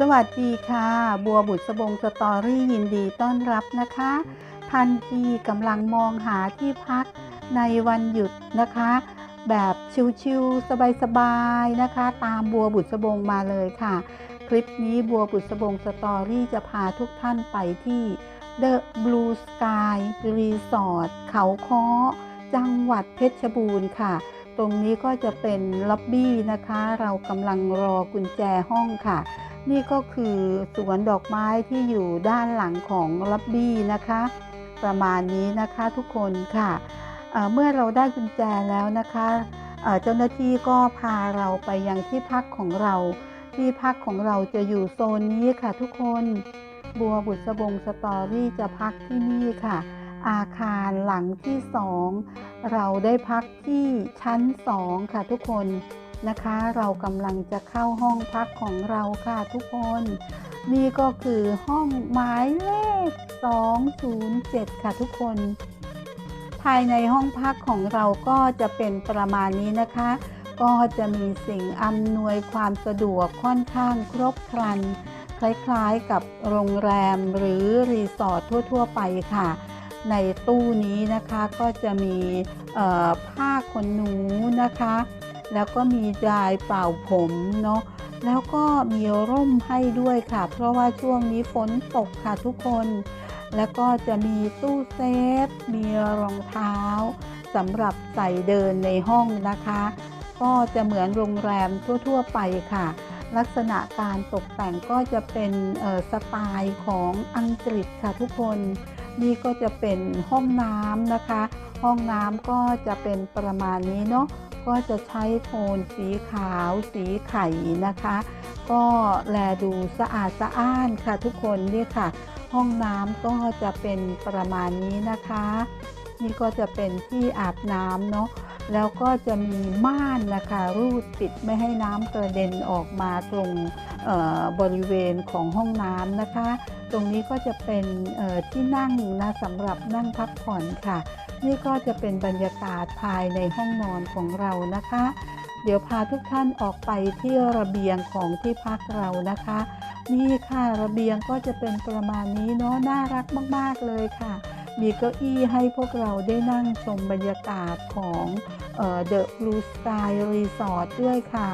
สวัสดีค่ะ บัวบุตรสบงสตอรี่ยินดีต้อนรับนะคะท่านที่กำลังมองหาที่พักในวันหยุดนะคะ แบบชิลๆสบายๆนะคะ ตามบัวบุตรสบงมาเลยค่ะ คลิปนี้บัวบุตรสบงสตอรี่จะพาทุกท่านไปที่ The Blue Sky Resort เขาค้อ จังหวัดเพชรบูรณ์ค่ะ ตรงนี้ก็จะเป็นล็อบบี้นะคะ เรากำลังรอกุญแจห้องค่ะ นี่ก็คือสวนดอกไม้ที่อยู่ด้านหลังของล็อบบี้นะคะ ประมาณนี้นะคะทุกคนค่ะเเมื่อเราได้กุญแจแล้วนะคะเจ้าหน้าที่ก็พาเราไปยังที่พักของเรา ที่พักของเราจะอยู่โซนนี้ค่ะทุกคนบัวบุษบงสตอรี่จะพักที่นี่ค่ะ อาคารหลังที่สองเราได้พักที่ชั้นสองค่ะทุกคน นะคะ เรากำลังจะเข้าห้องพักของเราค่ะทุกคน นี่ก็คือห้องหมายเลข 207 ค่ะทุกคน ภายในห้องพักของเราก็จะเป็นประมาณนี้นะคะ ก็จะมีสิ่งอำนวยความสะดวกค่อนข้างครบครัน คล้ายๆกับโรงแรมหรือรีสอร์ททั่ว ๆ ไปค่ะในตู้นี้นะคะก็จะมีผ้าขนหนูนะคะ แล้วก็มีดายเป่าผมเนาะแล้วก็มีร่มให้ด้วยค่ะ เพราะว่าช่วงนี้ฝนตกค่ะทุกคน แล้วก็จะมีตู้เซฟ มีรองเท้าสำหรับใส่เดินในห้องนะคะ ก็จะเหมือนโรงแรมทั่ว ๆ ไปค่ะ ลักษณะการตกแต่งก็จะเป็นสไตล์ของอังกฤษค่ะทุกคน นี่ก็จะเป็นห้องน้ำนะคะ ห้องน้ำก็จะเป็นประมาณนี้เนาะ ก็จะใช้โทนสีขาวสีไข่นะคะ ก็แลดูสะอาดสะอ้านค่ะทุกคนนี่ค่ะ ห้องน้ำก็จะเป็นประมาณนี้นะคะ นี่ก็จะเป็นที่อาบน้ำเนาะแล้วก็จะมีม่านนะคะรูดปิดไม่ให้น้ำกระเด็นออกมาตรงบริเวณของห้องน้ำนะคะ ตรงนี้ก็จะเป็นที่นั่งนะสำหรับนั่งพักผ่อนค่ะ นี่ก็จะเป็นบรรยากาศภายในห้องนอนของเรานะคะ เดี๋ยวพาทุกท่านออกไปที่ระเบียงของที่พักเรานะคะ นี่ค่ะระเบียงก็จะเป็นประมาณนี้เนาะน่ารักมากๆเลยค่ะ มีเก้าอี้ให้พวกเราได้นั่งชมบรรยากาศของเอ่อ The Blue Sky Resort ด้วยค่ะ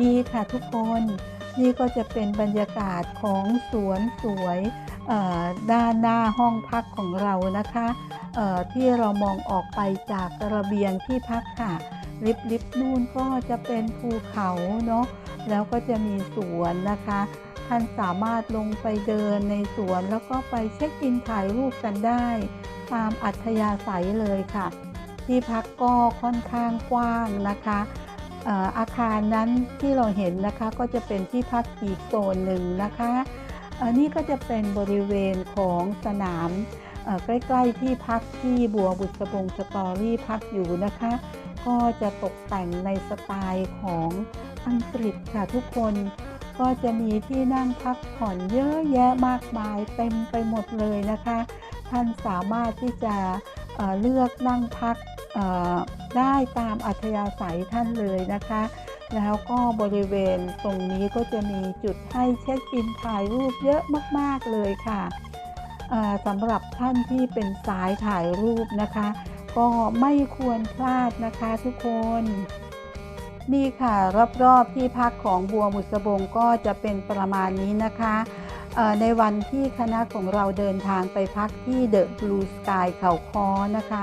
นี่ค่ะทุกคนนี่ก็จะเป็นบรรยากาศของสวนสวย ด้านหน้าห้องพักของเรานะคะที่เรามองออกไปจากระเบียงที่พักค่ะลิฟต์ลิฟนู่นก็จะเป็นภูเขาเนาะแล้วก็จะมีสวนนะคะ ท่านสามารถลงไปเดินในสวนแล้วก็ไปเช็คอินถ่ายรูปกันได้ ตามอัธยาศัยเลยค่ะ ที่พักก็ค่อนข้างกว้างนะคะอาคารนั้นที่เราเห็นนะคะก็จะเป็นที่พักอีกโซนหนึ่งนะคะ อันนี้ก็จะเป็นบริเวณของสนามใกล้ๆที่พักที่บัวบุษบงสตอรี่พักอยู่นะคะ ก็จะตกแต่งในสไตล์ของอังกฤษค่ะทุกคนก็จะมีที่นั่งพักผ่อนเยอะแยะมากมายเต็มไปหมดเลยนะคะ ท่านสามารถที่จะเเลือกนั่งพักได้ตามอัธยาศัยท่านเลยนะคะ แล้วก็บริเวณตรงนี้ก็จะมีจุดให้เช็คอินถ่ายรูปเยอะมากๆเลยค่ะสำหรับท่านที่เป็นสายถ่ายรูปนะคะ ก็ไม่ควรพลาดนะคะทุกคนนี่ค่ะรอบๆที่พักของบัวบุษบงก็จะเป็นประมาณนี้นะคะในวันที่คณะของเราเดินทางไปพักที่เดอะบลูสกายเขาคอนะคะ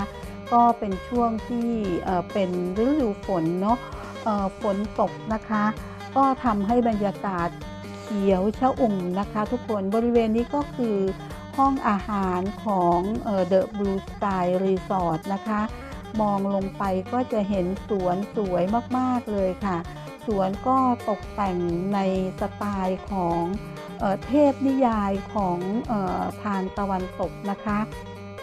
ก็เป็นช่วงที่เป็นฤดูฝนเนาะ ฝนตกนะคะ ก็ทำให้บรรยากาศเขียวชอุ่มนะคะ ทุกคนบริเวณนี้ก็คือห้องอาหารของเดอะบลูสกายรีสอร์ทนะคะ มองลงไปก็จะเห็นสวนสวยมาก ๆ เลยค่ะ สวนก็ตกแต่งในสไตล์ของเออเทพนิยายของออทางตะวันตกนะคะ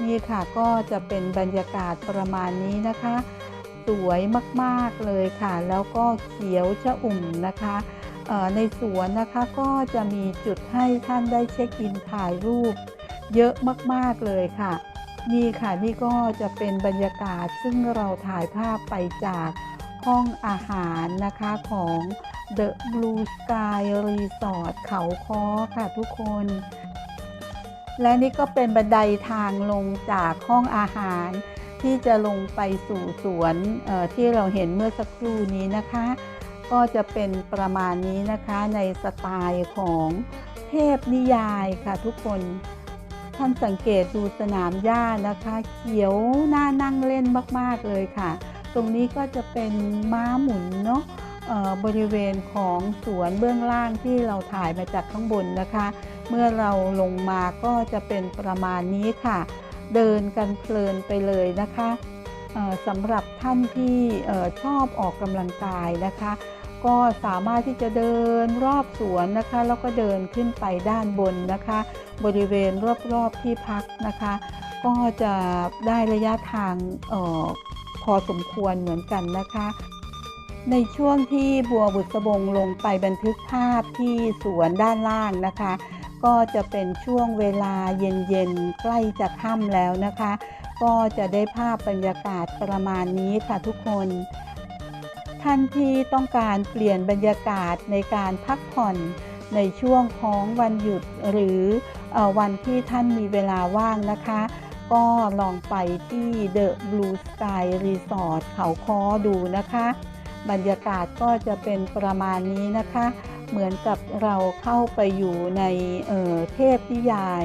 นี่ค่ะก็จะเป็นบรรยากาศประมาณนี้นะคะ สวยมากๆเลยค่ะ แล้วก็เขียวชะอุ่มนะคะในสวนนะคะก็จะมีจุดให้ท่านได้เช็คอินถ่ายรูป เยอะมากๆเลยค่ะ นี่ค่ะนี่ก็จะเป็นบรรยากาศซึ่งเราถ่ายภาพไปจากห้องอาหารนะคะของ The Blue Sky Resort เขาค้อค่ะทุกคน และนี่ก็เป็นบันไดทางลงจากห้องอาหาร ที่จะลงไปสู่สวนที่เราเห็นเมื่อสักครู่นี้นะคะ ก็จะเป็นประมาณนี้นะคะในสไตล์ของเทพนิยายค่ะทุกคนท่านสังเกตดูสนามหญ้านะคะ เขียวน่านั่งเล่นมากๆเลยค่ะ ตรงนี้ก็จะเป็นม้าหมุนเนาะบริเวณของสวนเบื้องล่างที่เราถ่ายมาจากข้างบนนะคะ เมื่อเราลงมาก็จะเป็นประมาณนี้ค่ะ เดินกันเพลินไปเลยนะคะสำหรับท่านที่ชอบออกกำลังกายนะคะ ก็สามารถที่จะเดินรอบสวนนะคะ แล้วก็เดินขึ้นไปด้านบนนะคะ บริเวณรอบๆที่พักนะคะ ก็จะได้ระยะทางออพอสมควรเหมือนกันนะคะ ในช่วงที่บัวบุษบงลงไปบันทึกภาพที่สวนด้านล่างนะคะ ก็จะเป็นช่วงเวลาเย็นๆใกล้จะค่ำแล้วนะคะ ก็จะได้ภาพบรรยากาศประมาณนี้ค่ะทุกคน ท่านที่ต้องการเปลี่ยนบรรยากาศในการพักผ่อนในช่วงของวันหยุดหรืออวันที่ท่านมีเวลาว่างนะคะ ก็ลองไปที่ The Blue Sky Resort เขาค้อดูนะคะ บรรยากาศก็จะเป็นประมาณนี้นะคะ เหมือนกับเราเข้าไปอยู่ในเเทพนิยาย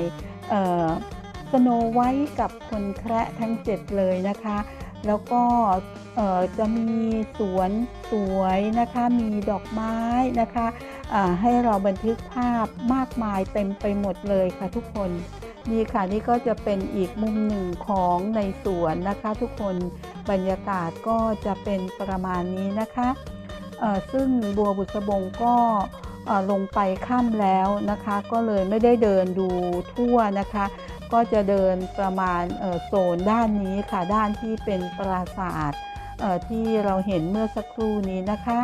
สโนไวท์กับคนแคระทั้ง7เลยนะคะ แล้วก็เอ่อจะมีสวนสวยนะคะ มีดอกไม้นะคะอ่าให้เราบันทึกภาพมากมายเต็มไปหมดเลยค่ะทุกคนนี่ค่ะนี่ก็จะเป็นอีกมุมหนึ่งของในสวนนะคะ ทุกคนบรรยากาศก็จะเป็นประมาณนี้นะคะ ซึ่งบัวบุษบงก็ลงไปค่ำแล้วนะคะ ก็เลยไม่ได้เดินดูทั่วนะคะ ก็จะเดินประมาณโซนด้านนี้ค่ะด้านที่เป็นปราสาทที่เราเห็นเมื่อสักครู่นี้นะคะ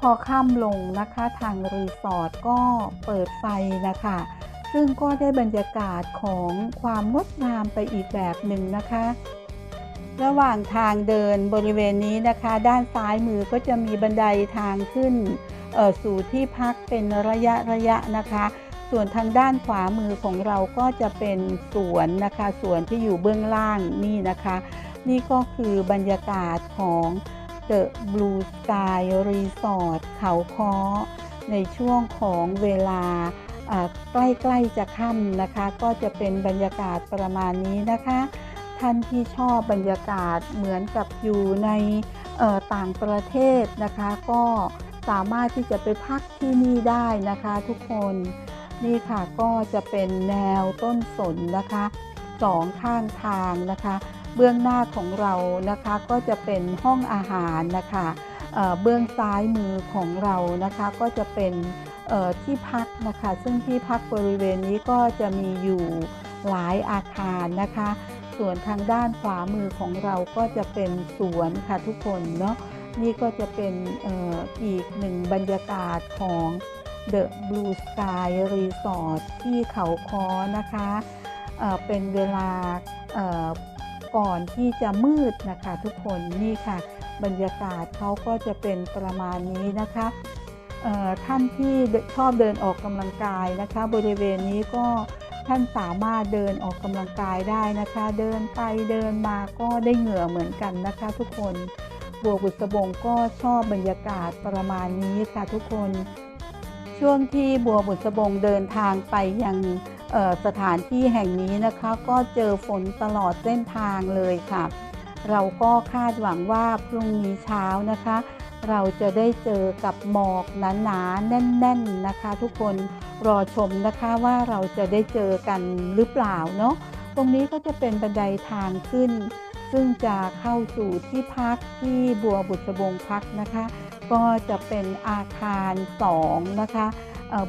พอค่ำลงนะคะทางรีสอร์ทก็เปิดไฟนะคะ ซึ่งก็ได้บรรยากาศของความงดงามไปอีกแบบหนึ่งนะคะ ระหว่างทางเดินบริเวณนี้นะคะ ด้านซ้ายมือก็จะมีบันไดทางขึ้นสู่ที่พักเป็นระยะระยะนะคะ ส่วนทางด้านขวามือของเราก็จะเป็นสวนนะคะสวนที่อยู่เบื้องล่างนี่นะคะ นี่ก็คือบรรยากาศของ The Blue Sky Resort เขาค้อในช่วงของเวลาใกล้ ๆ จะค่ำนะคะ ก็จะเป็นบรรยากาศประมาณนี้นะคะ ท่านที่ชอบบรรยากาศเหมือนกับอยู่ในต่างประเทศนะคะ ก็สามารถที่จะไปพักที่นี่ได้นะคะทุกคนนี่ค่ะก็จะเป็นแนวต้นสนนะคะสองข้างทางนะคะ เบื้องหน้าของเรานะคะก็จะเป็นห้องอาหารนะคะเเบื้องซ้ายมือของเรานะคะก็จะเป็นที่พักนะคะ ซึ่งที่พักบริเวณนี้ก็จะมีอยู่หลายอาคารนะคะ ส่วนทางด้านขวามือของเราก็จะเป็นสวนค่ะทุกคนเนาะนี่ก็จะเป็นอออีกหนึ่งบรรยากาศของ The Blue Sky Resort ที่เขาค้อนะคะเเป็นเวลาก่อนที่จะมืดนะคะทุกคนนี่ค่ะ บรรยากาศเขาก็จะเป็นประมาณนี้นะคะท่านที่ชอบเดินออกกำลังกายนะคะ บริเวณนี้ก็ ท่านสามารถเดินออกกำลังกายได้นะคะ เดินไปเดินมาก็ได้เหงื่อเหมือนกันนะคะ ทุกคนบัวบุษบงก็ชอบบรรยากาศประมาณนี้ค่ะทุกคน ช่วงที่บัวบุษบงเดินทางไปยังสถานที่แห่งนี้นะคะ ก็เจอฝนตลอดเส้นทางเลยค่ะ เราก็คาดหวังว่าพรุ่งนี้เช้านะคะ เราจะได้เจอกับหมอกหนาๆแน่น ๆนะคะ ทุกคนรอชมนะคะว่าเราจะได้เจอกันหรือเปล่าเนาะตรงนี้ก็จะเป็นบันไดทางขึ้น ซึ่งจะเข้าสู่ที่พักที่บัวบุษบงพักนะคะ ก็จะเป็นอาคาร2นะคะ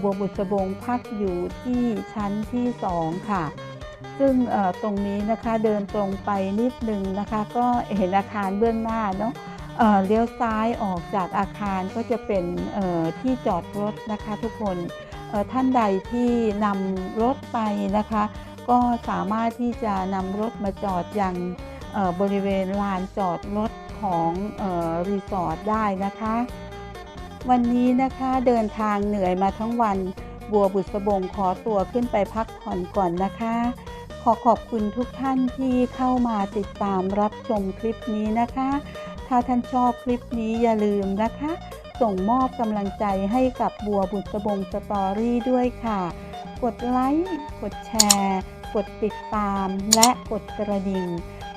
บัวบุษบงพักอยู่ที่ชั้นที่ 2 ค่ะซึ่งตรงนี้นะคะเดินตรงไปนิดนึงนะคะ ก็เห็นอาคารเบื้องหน้าเนาะ เลี้ยวซ้ายออกจากอาคารก็จะเป็นที่จอดรถนะคะทุกคนท่านใดที่นำรถไปนะคะ ก็สามารถที่จะนำรถมาจอดยังบริเวณลานจอดรถของอรีสอร์ทได้นะคะ วันนี้นะคะเดินทางเหนื่อยมาทั้งวันบัวบุษบงขอตัวขึ้นไปพักผ่อนก่อนนะคะ ขอขอบคุณทุกท่านที่เข้ามาติดตามรับชมคลิปนี้นะคะ ถ้าท่านชอบคลิปนี้อย่าลืมนะคะ ส่งมอบกำลังใจให้กับบัวบุษบงสตอรี่ด้วยค่ะ กดไลค์ กดแชร์ กดติดตาม และกดกระดิ่ง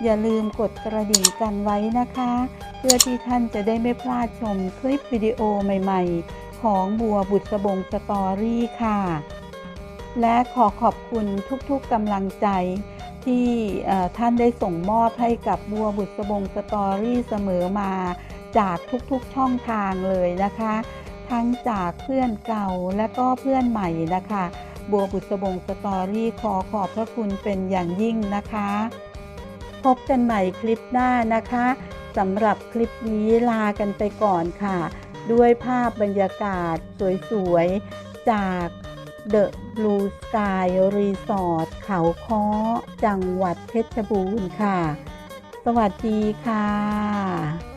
อย่าลืมกดกระดิ่งกันไว้นะคะ เพื่อที่ท่านจะได้ไม่พลาดชมคลิปวิดีโอใหม่ ๆ ของบัวบุษบงสตอรี่ค่ะ และขอขอบคุณทุกๆกำลังใจ ที่ท่านได้ส่งมอบให้กับบัวบุษบงสตอรี่เสมอมาจากทุกๆช่องทางเลยนะคะ ทั้งจากเพื่อนเก่าและก็เพื่อนใหม่นะคะ บัวบุษบงสตอรี่ขอขอบพระคุณเป็นอย่างยิ่งนะคะ พบกันใหม่คลิปหน้านะคะสำหรับคลิปนี้ลากันไปก่อนค่ะ ด้วยภาพบรรยากาศสวยๆ จาก The Blue Sky Resort เขาค้อ จังหวัดเพชรบูรณ์ค่ะ สวัสดีค่ะ